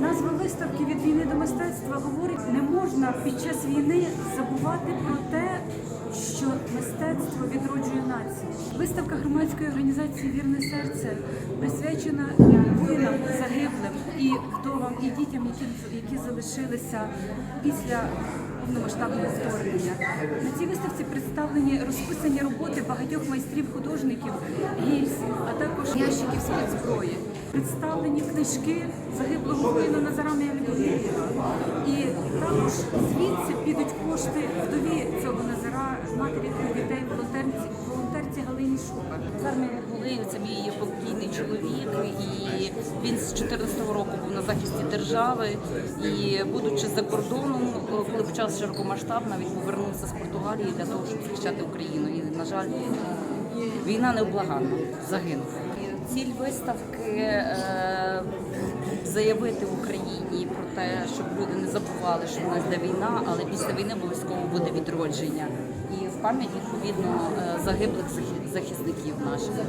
Назва виставки від війни до мистецтва говорить, не можна під час війни забувати про те, що мистецтво відроджує націю. Виставка громадської організації Вірне серце присвячена воїнам загиблим і вдовам, і дітям, які, які залишилися після повномасштабного вторгнення. На цій виставці представлені розписані роботи багатьох майстрів художників, гільзів, а також ящиків з зброї. Представлені книжки загиблого воїна Назара Мелькоєва. І також звідси підуть кошти вдові цього Назара, матері трьох дітей, волонтерці, волонтерці Галині Шупер. Назар Мігулеєв це мій покійний чоловік, і він з 14-го року був на захисті держави. І будучи за кордоном, коли почався широкомасштабна, він повернувся з Португалії для того, щоб захищати Україну. І, на жаль, війна невблаганна, загинув. Ціль виставки е, заявити Україні про те, щоб люди не забували, що в нас де війна, але після війни обов'язково буде відродження. І в пам'ять відповідно е, загиблих захи- захисників наших.